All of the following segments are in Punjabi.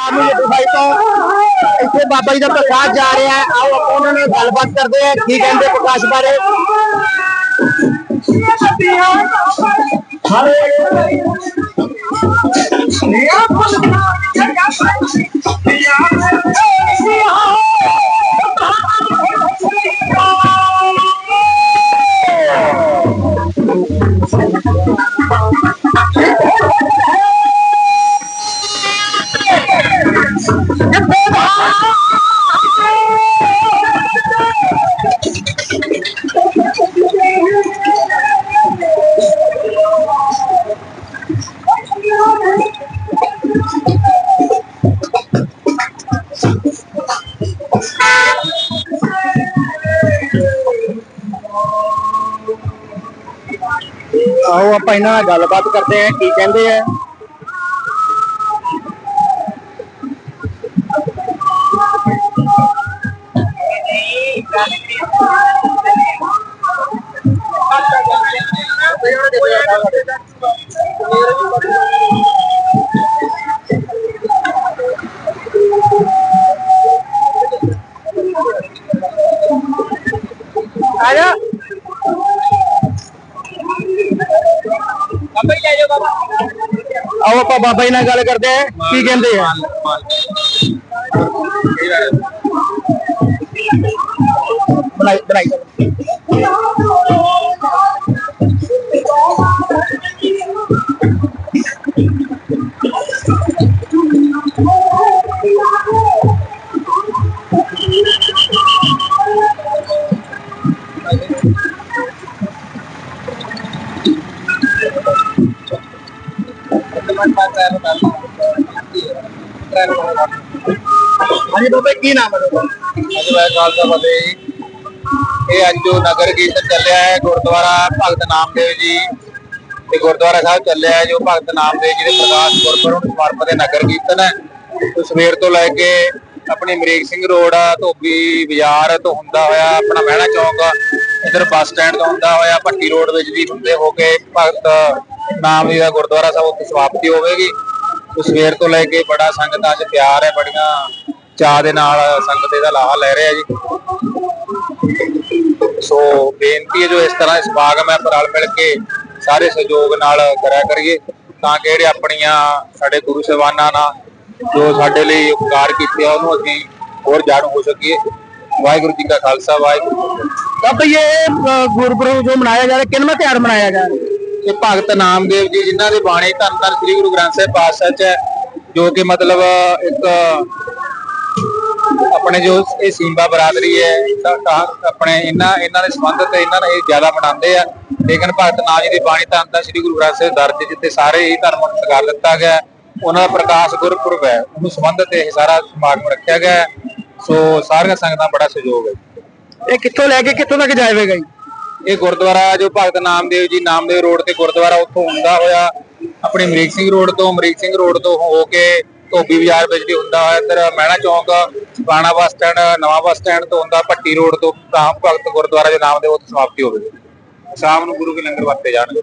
ਆਮੀ ਭਾਈ ਤੋਂ ਇੱਥੇ ਬਾਬਾ ਜੀ ਦਾ ਪ੍ਰਕਾਸ਼ ਜਾ ਰਿਹਾ ਹੈ। ਆਓ ਆਪਾਂ ਉਹਨਾਂ ਨਾਲ ਗੱਲਬਾਤ ਕਰਦੇ ਹਾਂ। ਕੀ ਕਹਿੰਦੇ ਪ੍ਰਕਾਸ਼ ਬਾਰੇ? ਆਓ ਆਪਾਂ ਇਹਨਾਂ ਨਾਲ ਗੱਲਬਾਤ ਕਰਦੇ ਹਾਂ ਕੀ ਕਹਿੰਦੇ ਆ। ਆਜਾ ਆਓ ਆਪਾਂ ਬਾਬਾ ਜੀ ਨਾਲ ਗੱਲ ਕਰਦੇ ਆ ਕੀ ਕਹਿੰਦੇ ਆ? ਬਣਾਈ ਬਣਾਈ। ਹਾਂਜੀ ਬਾਬਾ ਕੀ ਨਾਮ ਹੈ ਅੱਜ ਮੈਂ ਖਾਲਸਾ ਫਤਿਹ ਜੀ। ਇਹ ਅੱਜ ਜੋ ਨਗਰ ਕੀਰਤਨ ਚੱਲਿਆ ਹੈ ਗੁਰਦੁਆਰਾ ਭਗਤ ਨਾਮਦੇਵ ਜੀ। ਤੇ ਗੁਰਦੁਆਰਾ ਸਾਹਿਬ ਚੱਲਿਆ ਹੈ ਜੋ ਭਗਤ ਨਾਮਦੇਵ ਜੀ ਦੇ ਪ੍ਰਕਾਸ਼ ਗੁਰਪੁਰਬ ਨੂੰ ਸਮਰਪਿਤ ਹੈ ਨਗਰ ਕੀਰਤਨ ਹੈ। ਤੇ ਸਵੇਰ ਤੋਂ ਲੈ ਕੇ ਆਪਣੀ ਅਮਰੀਕ ਸਿੰਘ ਰੋਡ ਧੋਬੀ ਬਾਜ਼ਾਰ ਤੋਂ ਹੁੰਦਾ ਹੋਇਆ ਆਪਣਾ ਮਹਿਣਾ ਚੌਕ ਇਧਰ ਬੱਸ ਸਟੈਂਡ ਤੋਂ ਹੁੰਦਾ ਹੋਇਆ ਭੱਟੀ ਰੋਡ ਵਿੱਚ ਦੀ ਹੁੰਦੇ ਹੋ ਕੇ ਭਗਤ ਨਾਮ ਜੀ ਦਾ ਗੁਰਦੁਆਰਾ ਸਾਹਿਬ ਉੱਥੇ ਸਮਾਪਤੀ ਹੋਵੇਗੀ। ਸਵੇਰ ਤੋਂ ਲੈ ਕੇ ਬੜਾ ਸੰਗਤਾਂ 'ਚ ਪਿਆਰ ਹੈ, ਬੜੀਆਂ ਚਾਹ ਦੇ ਨਾਲ ਸੰਗਤ ਇਹਦਾ ਲਾਹਾ ਲੈ ਰਿਹਾ ਜੀ। ਸੋ ਬੇਨਤੀ ਹੈ ਜੋ ਇਸ ਤਰ੍ਹਾਂ ਸਮਾਗਮ ਹੈ ਰਲ ਮਿਲ ਕੇ ਸਾਰੇ ਸਹਿਯੋਗ ਨਾਲ ਕਰਿਆ ਕਰੀਏ। ਤਾਂ ਕਿ ਜਿਹੜੇ ਆਪਣੀਆਂ ਸਾਡੇ ਗੁਰੂ ਸਾਹਿਬਾਨਾਂ ਨਾਲ ਜੋ ਸਾਡੇ ਲਈ ਉਪਕਾਰ ਕੀਤੇ ਆ, ਉਹਨੂੰ ਅਸੀਂ ਹੋਰ ਜਾਣੂ ਹੋ ਸਕੀਏ। ਵਾਹਿਗੁਰੂ ਜੀ ਕਾ ਖਾਲਸਾ, ਵਾਹਿਗੁਰੂ ਜੀ ਕੀ ਫਤਿਹ। ਬਾਬਾ ਇਹ ਗੁਰਪੁਰਬ ਜੋ ਮਨਾਇਆ ਜਾ ਰਿਹਾ ਕਿੰਨਾ ਤਿਉਹਾਰ ਮਨਾਇਆ ਜਾ ਰਿਹਾ? ਇਹ ਭਗਤ ਨਾਮਦੇਵ ਜੀ ਜਿਨ੍ਹਾਂ ਦੀ ਬਾਣੀ ਧੰਨ ਧੰਨ ਸ੍ਰੀ ਗੁਰੂ ਗ੍ਰੰਥ ਸਾਹਿਬ ਪਾਤਸ਼ਾਹ ਚ ਹੈ, ਜੋ ਕਿ ਮਤਲਬ ਇੱਕ ਆਪਣੇ ਜੋ ਇਹ ਸਿੰਬਾ ਬਰਾਦਰੀ ਹੈ ਆਪਣੇ ਇਹਨਾਂ ਇਹਨਾਂ ਦੇ ਸੰਬੰਧ ਇਹਨਾਂ ਨੇ ਇਹ ਜ਼ਿਆਦਾ ਮਨਾਉਂਦੇ ਆ। ਲੇਕਿਨ ਭਗਤ ਨਾਮ ਜੀ ਦੀ ਬਾਣੀ ਧੰਨ ਧੰਨ ਸ੍ਰੀ ਗੁਰੂ ਗ੍ਰੰਥ ਸਾਹਿਬ ਦਰਜ ਜਿੱਥੇ ਸਾਰੇ ਹੀ ਧਰਮ ਨੂੰ ਸਕਾਰ ਦਿੱਤਾ ਗਿਆ ਉਹਨਾਂ ਦਾ ਪ੍ਰਕਾਸ਼ ਗੁਰਪੁਰਬ ਹੈ, ਉਹਨੂੰ ਸੰਬੰਧਿਤ ਇਹ ਸਾਰਾ ਸਮਾਗਮ ਰੱਖਿਆ ਗਿਆ ਸੋ ਸਾਰੀਆਂ ਸੰਗਤਾਂ ਬੜਾ ਸਹਿਯੋਗ ਹੈ। ਇਹ ਕਿੱਥੋਂ ਲੈ ਕੇ ਕਿੱਥੋਂ ਤੱਕ ਜਾਵੇਗਾ ਜੀ? ਇਹ ਗੁਰਦੁਆਰਾ ਜੋ ਭਗਤ ਨਾਮਦੇਵ ਜੀ ਨਾਮਦੇਵ ਰੋਡ ਤੇ ਗੁਰਦੁਆਰਾ ਉੱਥੋਂ ਹੁੰਦਾ ਹੋਇਆ, ਆਪਣੇ ਅਮਰੀਕ ਸਿੰਘ ਰੋਡ ਤੋਂ ਅਮਰੀਕ ਸਿੰਘ ਰੋਡ ਤੋਂ ਹੋ ਕੇ ਧੋਬੀ ਬਾਜ਼ਾਰ ਵਿੱਚ ਦੀ ਹੁੰਦਾ ਹੋਇਆ, ਇੱਧਰ ਮਹਿਣਾ ਚੌਂਕ ਬਾਣਾ ਬੱਸ ਸਟੈਂਡ, ਨਵਾਂ ਬੱਸ ਸਟੈਂਡ ਤੋਂ ਹੁੰਦਾ, ਭੱਟੀ ਰੋਡ ਤੋਂ ਤਾਂ ਭਗਤ ਗੁਰਦੁਆਰਾ ਦੇ ਨਾਮਦੇਵ ਉੱਥੇ ਸਮਾਪਤੀ ਹੋਵੇਗੀ ਸ਼ਾਮ ਨੂੰ ਗੁਰੂ ਕੇ ਲੰਗਰ ਵਰਤੇ ਜਾਣਗੇ।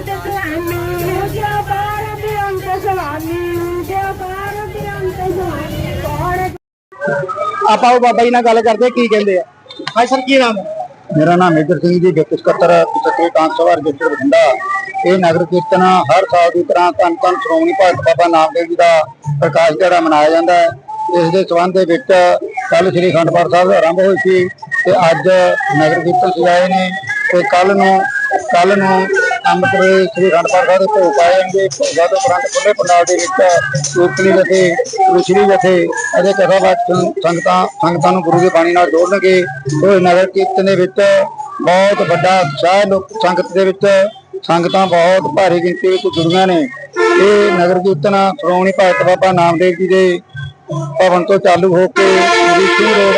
ਅੰਤ ਆਪਾਂ ਉਹ ਬਾਬਾ ਜੀ ਨਾਲ ਗੱਲ ਕਰਦੇ ਕੀ ਕਹਿੰਦੇ ਆ? ਹਾਂ ਸਰ ਕੀ ਨਾਮ ਮੇਰਾ ਨਾਮ ਮੇਜਰ ਸਿੰਘ ਜੀ ਡਿਪਟੀ ਸਕੱਤਰ ਸੱਤੇ ਕਾਂਸਵਾ ਰਜਿਸਟਰ ਬਠਿੰਡਾ। ਇਹ ਨਗਰ ਕੀਰਤਨ ਹਰ ਸਾਲ ਦੀ ਤਰ੍ਹਾਂ ਧੰਨ ਧੰਨ ਸ਼੍ਰੋਮਣੀ ਭਗਤ ਬਾਬਾ ਨਾਮ ਨਾਮਦੇਵ ਜੀ ਦਾ ਪ੍ਰਕਾਸ਼ ਦਿਹਾੜਾ ਮਨਾਇਆ ਜਾਂਦਾ ਹੈ। ਇਸ ਦੇ ਸਬੰਧ ਦੇ ਵਿੱਚ ਕੱਲ ਸ੍ਰੀ ਖੰਡਪੁਰ ਸਾਹਿਬ ਦਾ ਆਰੰਭ ਹੋਈ ਸੀ ਤੇ ਅੱਜ ਨਗਰ ਕੀਰਤਨ ਸਜਾਏ ਨੇ ਤੇ ਕੱਲ ਨੂੰ ਕੱਲ ਨੂੰ ਅੰਮ੍ਰਿਤ ਸ੍ਰੀ ਅਖੰਡ ਸਾਹਿਬ ਦੇ ਭੋਗ ਪਾਏ ਜਾਣਗੇ। ਜਦੋਂ ਉਪਰੰਤ ਖੁੱਲੇ ਪੰਡਾਲ ਦੇ ਵਿੱਚ ਚੋਪੜੀ ਜਥੇ ਰੁਸ਼ਰੀ ਜਥੇ ਅਤੇ ਕਥਾਵਾਚਕ ਸੰਗਤਾਂ ਸੰਗਤਾਂ ਨੂੰ ਗੁਰੂ ਦੀ ਬਾਣੀ ਨਾਲ ਜੋੜਨਗੇ। ਉਹ ਨਗਰ ਕੀਰਤਨ ਦੇ ਵਿੱਚ ਬਹੁਤ ਵੱਡਾ ਉਤਸ਼ਾਹ ਲੋਕ ਸੰਗਤ ਦੇ ਵਿੱਚ ਸੰਗਤਾਂ ਬਹੁਤ ਭਾਰੀ ਗਿਣਤੀ ਵਿੱਚ ਜੁੜੀਆਂ ਨੇ। ਇਹ ਨਗਰ ਕੀਰਤਨ ਸ਼੍ਰੋਮਣੀ ਭਗਤ ਬਾਬਾ ਨਾਮਦੇਵ ਜੀ ਦੇ ਭਵਨ ਤੋਂ ਚਾਲੂ ਹੋ ਕੇ ਰਿਸ਼ੀ ਰੋਡ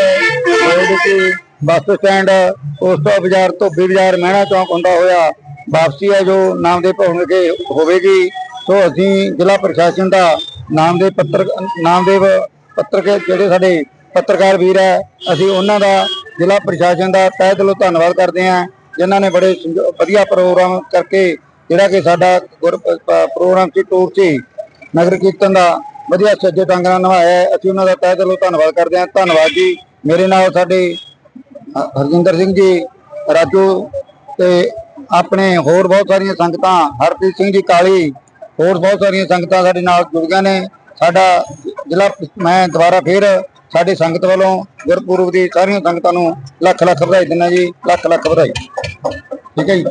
ਰੋਡ ਤੇ ਬੱਸ ਸਟੈਂਡ ਉਸ ਤੋਂ ਬਾਜ਼ਾਰ, ਧੋਬੀ ਬਾਜ਼ਾਰ, ਮਹਿਣਾ ਚੌਂਕ ਹੁੰਦਾ ਹੋਇਆ ਵਾਪਸੀ ਹੈ ਜੋ ਨਾਮਦੇਵ ਭਵਨ ਵਿਖੇ ਹੋਵੇਗੀ, ਸੋ ਅਸੀਂ ਜ਼ਿਲ੍ਹਾ ਪ੍ਰਸ਼ਾਸਨ ਦਾ ਨਾਮਦੇਵ ਪੱਤਰ, ਨਾਮਦੇਵ ਪੱਤਰਕਾਰ ਜਿਹੜੇ ਸਾਡੇ ਪੱਤਰਕਾਰ ਵੀਰ ਹੈ, ਅਸੀਂ ਉਹਨਾਂ ਦਾ ਜ਼ਿਲ੍ਹਾ ਪ੍ਰਸ਼ਾਸਨ ਦਾ ਤਹਿ ਦਿਲੋਂ ਧੰਨਵਾਦ ਕਰਦੇ ਹਾਂ, ਜਿਨ੍ਹਾਂ ਨੇ ਬੜੇ ਸੰਜੋ- ਵਧੀਆ ਪ੍ਰੋਗਰਾਮ ਕਰਕੇ ਜਿਹੜਾ ਕਿ ਸਾਡਾ ਗੁਰ ਪ੍ਰੋਗਰਾਮ ਸੀ, ਟੂਰ ਸੀ, ਨਗਰ ਕੀਰਤਨ ਦਾ ਵਧੀਆ ਸੱਜੇ ਢੰਗ ਨਾਲ ਨਿਭਾਇਆ ਅਸੀਂ ਉਹਨਾਂ ਦਾ ਤਹਿ ਦਿਲੋਂ ਧੰਨਵਾਦ ਕਰਦੇ ਹਾਂ। ਧੰਨਵਾਦ ਜੀ, ਮੇਰੇ ਨਾਲ ਸਾਡੇ ਹਰਜਿੰਦਰ ਸਿੰਘ ਜੀ, ਰਾਜੂ ਤੇ ਆਪਣੇ ਹੋਰ ਬਹੁਤ ਸਾਰੀਆਂ ਸੰਗਤਾਂ, ਹਰਪ੍ਰੀਤ ਸਿੰਘ ਜੀ ਕਾਲੀ, ਹੋਰ ਬਹੁਤ ਸਾਰੀਆਂ ਸੰਗਤਾਂ ਸਾਡੇ ਨਾਲ ਜੁੜੀਆਂ ਨੇ। ਸਾਡਾ ਜ਼ਿਲ੍ਹਾ ਮੈਂ ਦੁਬਾਰਾ ਫੇਰ ਸਾਡੀ ਸੰਗਤ ਵੱਲੋਂ ਗੁਰਪੁਰਬ ਦੀ ਸਾਰੀਆਂ ਸੰਗਤਾਂ ਨੂੰ ਲੱਖ ਲੱਖ ਵਧਾਈ ਦਿੰਦਾ ਜੀ ਲੱਖ ਲੱਖ ਵਧਾਈ। ਠੀਕ ਹੈ ਜੀ।